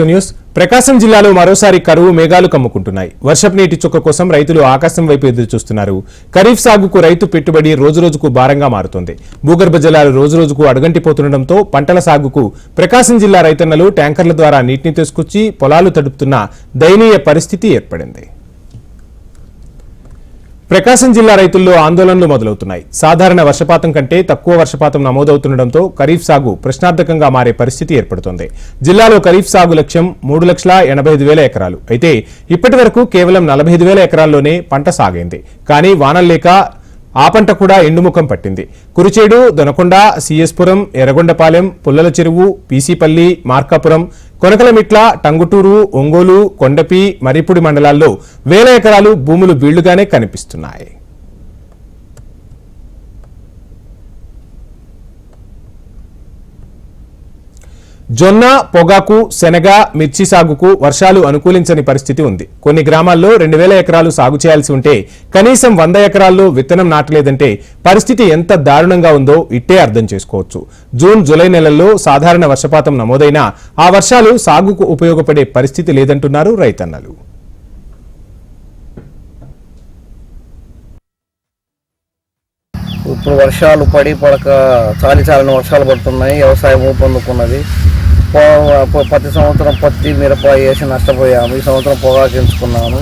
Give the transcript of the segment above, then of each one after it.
News. ప్రకాశం జిల్లాలో మరోసారి కరువు మేఘాలు కమ్ముకుంటున్నాయి. వర్షపు నీటి చుక్క కోసం రైతులు ఆకాశం వైపు ఎదురు చూస్తున్నారు ఖరీఫ్ సాగుకు రైతు పెట్టుబడి రోజురోజుకు భారంగా మారుతోంది. భూగర్భ జలాలు రోజురోజుకు అడుగంటిపోతుండటంతో పంటల సాగుకు ప్రకాశం జిల్లా రైతన్నలు ట్యాంకర్ల ద్వారా నీటిని తీసుకొచ్చి పొలాలు తడుపుతున్న దయనీయ పరిస్థితి ఏర్పడింది. ప్రకాశం జిల్లా రైతుల్లో ఆందోళనలు మొదలవుతున్నాయి. సాధారణ వర్షపాతం కంటే తక్కువ వర్షపాతం నమోదవుతుండటంతో ఖరీఫ్ సాగు ప్రశ్నార్థకంగా మారే పరిస్థితి ఏర్పడుతోంది. జిల్లాలో ఖరీఫ్ సాగు లక్ష్యం మూడు లక్షల ఎనభై ఐదు వేల ఎకరాలు. అయితే ఇప్పటి వరకు కేవలం నలభై ఐదు వేల ఎకరాల్లోనే పంట సాగైంది. కానీ వానలు లేక ఆ పంట కూడా ఎండుముఖం పట్టింది. కురిచేడు దొనకొండ సిఎస్పురం ఎర్రగొండపాలెం పుల్లల చెరువు పీసీపల్లి మార్కాపురం కొనకలమిట్ల టంగుటూరు ఒంగోలు కొండపి మరిపుడి మండలాల్లో వేల ఎకరాలు భూములు బీళ్ళుగానే కనిపిస్తున్నాయి. జొన్న పొగాకు శనగ మిర్చి సాగుకు వర్షాలు అనుకూలించని పరిస్థితి ఉంది. కొన్ని గ్రామాల్లో రెండు వేల ఎకరాలు సాగు చేయాల్సి ఉంటే కనీసం వంద ఎకరాల్లో విత్తనం నాటలేదంటే పరిస్థితి ఎంత దారుణంగా ఉందో ఇట్టే అర్థం చేసుకోవచ్చు. జూన్ జూలై నెలల్లో సాధారణ వర్షపాతం నమోదైనా ఆ వర్షాలు సాగుకు ఉపయోగపడే పరిస్థితి లేదంటున్నారు రైతన్నలు. ఇప్పుడు వర్షాలు పడి పడక చాలి చాలని వర్షాలు పడుతున్నాయి వ్యవసాయం ఊపందుకున్నది ప్రతి సంవత్సరం పత్తి మిరప వేసి నష్టపోయాము. ఈ సంవత్సరం పొగాకు ఎంచుకున్నాము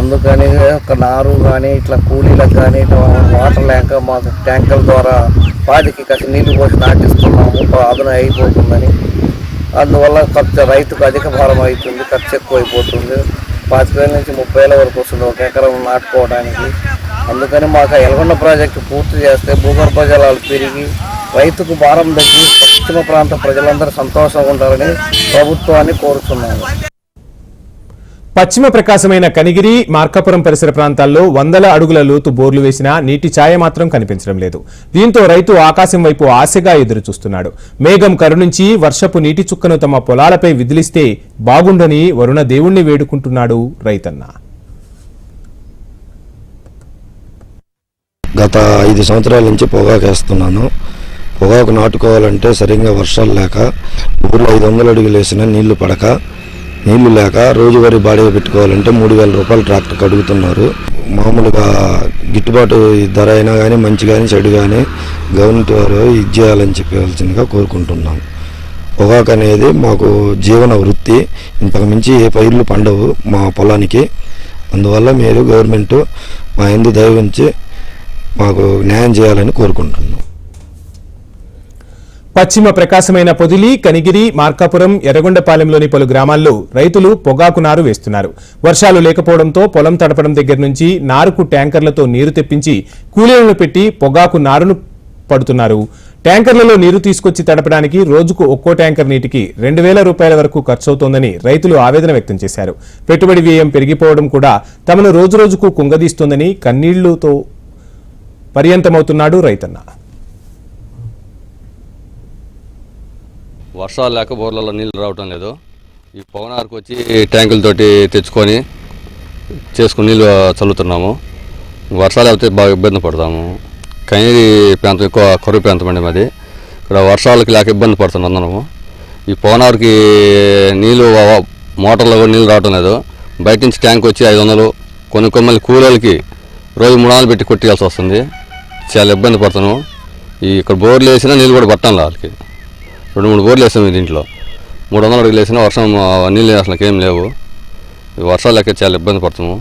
అందుకని ఒక నారు కానీ ఇట్లా కూలీలకు కానీ ఇట్లా వాటర్ లేక మాకు ట్యాంకర్ ద్వారా పాదికి కాసి నీళ్ళు పోసి నాటిస్తున్నాము. అదన అయిపోతుందని. అందువల్ల ఖర్చు రైతుకు అధిక భారం అవుతుంది ఖర్చు ఎక్కువ అయిపోతుంది పాతిక వేల నుంచి ముప్పై వేల వరకు వస్తుంది ఒక ఎకరం నాటుకోవడానికి. అందుకని మాకు ఎల్గొండ ప్రాజెక్టు పూర్తి చేస్తే భూగర్భ జలాలు పెరిగి రైతుకు భారం తగ్గి పశ్చిమ ప్రాంత ప్రజలందరూ సంతోషంగా ఉంటారని ప్రభుత్వాన్ని కోరుతున్నాను పశ్చిమ ప్రకాశమైన కనిగిరి మార్కాపురం పరిసర ప్రాంతాల్లో వందల అడుగుల లోతు బోర్లు వేసినా నీటి ఛాయ మాత్రం కనిపించడం లేదు. దీంతో రైతు ఆకాశం వైపు ఆశగా ఎదురు చూస్తున్నాడు మేఘం కరుణించి వర్షపు నీటి చుక్కను తమ పొలాలపై విదిలిస్తే బాగుండని వరుణ దేవుణ్ణి వేడుకుంటున్నాడు రైతన్న. గత ఐదు సంవత్సరాల నుంచి పొగాకు వేస్తున్నాను. పొగాకు నాటుకోవాలంటే సరిగ్గా వర్షాలు లేక ఊర్లో ఐదు వందల అడుగులు వేసిన నీళ్ళు పడక నీళ్ళు లేక రోజువారీ బాడీ పెట్టుకోవాలంటే మూడు వేల రూపాయలు ట్రాక్టర్కి అడుగుతున్నారు మామూలుగా గిట్టుబాటు ధర అయినా కానీ మంచి కానీ చెడు కానీ గవర్నమెంట్ వారు ఇది చేయాలని చెప్పవలసిందిగా కోరుకుంటున్నాం. పొగాకు అనేది మాకు జీవన వృత్తి. ఇంతకు మించి ఏ పైర్లు పండవు మా పొలానికి. అందువల్ల మీరు గవర్నమెంట్ మా ఎందు దయ మాకు న్యాయం చేయాలని కోరుకుంటున్నాం. పశ్చిమ ప్రకాశమైన పొదిలి కనిగిరి మార్కాపురం ఎర్రగొండపాలెంలోని పలు గ్రామాల్లో రైతులు పొగాకు నారు వేస్తున్నారు. వర్షాలు లేకపోవడంతో పొలం తడపడం దగ్గర నుంచి నారుకు ట్యాంకర్లతో నీరు తెప్పించి కూలీలను పెట్టి పొగాకు నారును పడుతున్నారు. ట్యాంకర్లలో నీరు తీసుకొచ్చి తడపడానికి రోజుకు ఒక్కో ట్యాంకర్ నీటికి రెండు వేల రూపాయల వరకు ఖర్చవుతోందని రైతులు ఆవేదన వ్యక్తం చేశారు. పెట్టుబడి వ్యయం పెరిగిపోవడం కూడా తమను రోజురోజుకు కుంగదీస్తోందని కన్నీళ్ళతో పర్యంతమవుతున్నాడు రైతన్న. వర్షాలు లేక బోర్లలో నీళ్ళు రావటం లేదు. ఈ పవనార్కి వచ్చి ట్యాంకులతోటి తెచ్చుకొని చేసుకుని నీళ్ళు చల్లుతున్నాము. వర్షాలు అయితే బాగా ఇబ్బంది పడతాము. కనీ ప్రాంతం ఎక్కువ కరువు ప్రాంతం అండి మాది. ఇక్కడ వర్షాలకి లేక ఇబ్బంది పడుతున్నాం అందరము. ఈ పవనార్కి నీళ్ళు మోటార్లో కూడా నీళ్ళు రావటం లేదు. బయట నుంచి ట్యాంక్ వచ్చి ఐదు వందలు. కొన్ని కొమ్మలు కూలీలకి రోజు మూడు వందలు పెట్టి కొట్టేయాల్సి వస్తుంది. చాలా ఇబ్బంది పడుతున్నాము. ఈ ఇక్కడ బోర్లు వేసినా నీళ్ళు కూడా పట్టాలి వాళ్ళకి. రెండు మూడు బోర్లు వేసాము దీంట్లో మూడు వందల అడుగులు వేసినా వర్షం నీళ్ళు అసలు ఏం లేవు. వర్షాలు లెక్క చాలా ఇబ్బంది పడుతున్నాము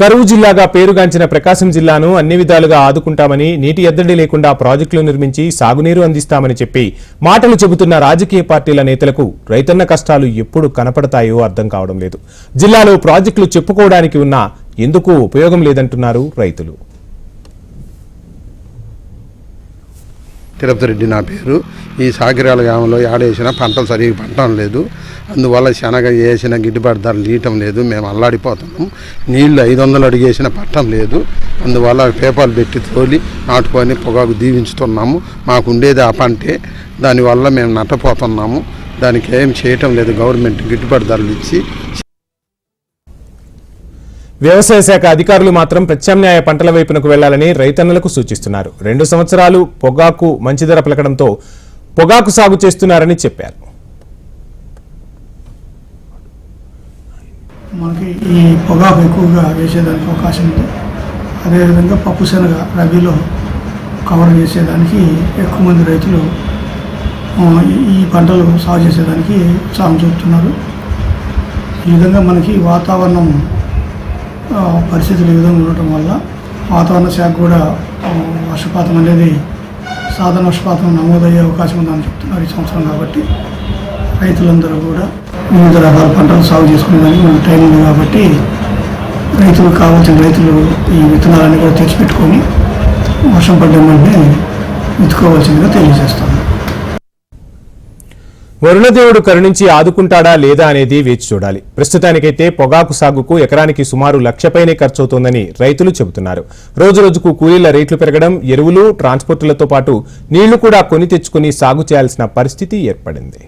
కరువు జిల్లాగా పేరుగాంచిన ప్రకాశం జిల్లాను అన్ని విధాలుగా ఆదుకుంటామని నీటి ఎద్దడి లేకుండా ప్రాజెక్టులు నిర్మించి సాగునీరు అందిస్తామని చెప్పి మాటలు చెబుతున్న రాజకీయ పార్టీల నేతలకు రైతన్న కష్టాలు ఎప్పుడు కనపడతాయో అర్థం కావడం లేదు. జిల్లాలో ప్రాజెక్టులు చెప్పుకోవడానికి ఉన్నా ఎందుకు ఉపయోగం లేదంటున్నారు రైతులు. తిరుపతి రెడ్డి నా పేరు. ఈ సాకిరాల గ్రామంలో ఏడేసిన పంటలు సరిగ్గా పట్టడం లేదు. అందువల్ల శనగ వేసిన గిట్టుబాటు ధరలు ఇవ్వటం లేదు. మేము అల్లాడిపోతున్నాం. నీళ్ళు ఐదు వందలు అడిగేసిన పట్టం లేదు. అందువల్ల పేపాలు పెట్టి తోలి నాటుకొని పొగాకు దీవించుతున్నాము. మాకు ఉండేది ఆ పంటే. దానివల్ల మేము నట్టపోతున్నాము. దానికి ఏం చేయటం లేదు. గవర్నమెంట్ గిట్టుబాటు ధరలు ఇచ్చి వ్యవసాయ శాఖ అధికారులు మాత్రం ప్రత్యామ్నాయ పంటల వైపునకు వెళ్ళాలని రైతన్నలకు సూచిస్తున్నారు. రెండు సంవత్సరాలు పొగాకు మంచి ధర పలకడంతో పొగాకు సాగు చేస్తున్నారని చెప్పారు. మనకి ఈ పొగాకు ఎక్కువగా వేసేదానికి అవకాశం ఉంది. అదేవిధంగా పప్పు శనగ రబీలో కవర్ చేసేదానికి ఎక్కువ మంది రైతులు ఈ పంటలు సాగు చేసేదానికి ఉత్సాహం చూపుతున్నారు. ఈ విధంగా మనకి వాతావరణం పరిస్థితులు ఈ విధంగా ఉండటం వల్ల వాతావరణ శాఖ కూడా వర్షపాతం అనేది సాధారణ వర్షపాతం నమోదయ్యే అవకాశం ఉందని చెప్తున్నారు ఈ సంవత్సరం కాబట్టి రైతులందరూ కూడా వివిధ రకాల పంటలు సాగు చేసుకునేదానికి మనకు టైం ఉంది కాబట్టి రైతులకు కావాల్సిన రైతులు ఈ విత్తనాలన్నీ కూడా తెచ్చిపెట్టుకొని వర్షం పడ్డ వెంటనే విత్తుకోవాల్సిందిగా తెలియజేస్తాను వరుణదేవుడు కరుణించి ఆదుకుంటాడా లేదా అనేది వేచి చూడాలి. ప్రస్తుతానికైతే పొగాకు సాగుకు ఎకరానికి సుమారు లక్షపైనే ఖర్చవుతోందని రైతులు చెబుతున్నారు. రోజురోజుకు కూలీల రేట్లు పెరగడం ఎరువులు ట్రాన్స్పోర్టులతో పాటు నీళ్ళు కూడా కొని తెచ్చుకుని సాగు చేయాల్సిన పరిస్థితి ఏర్పడింది.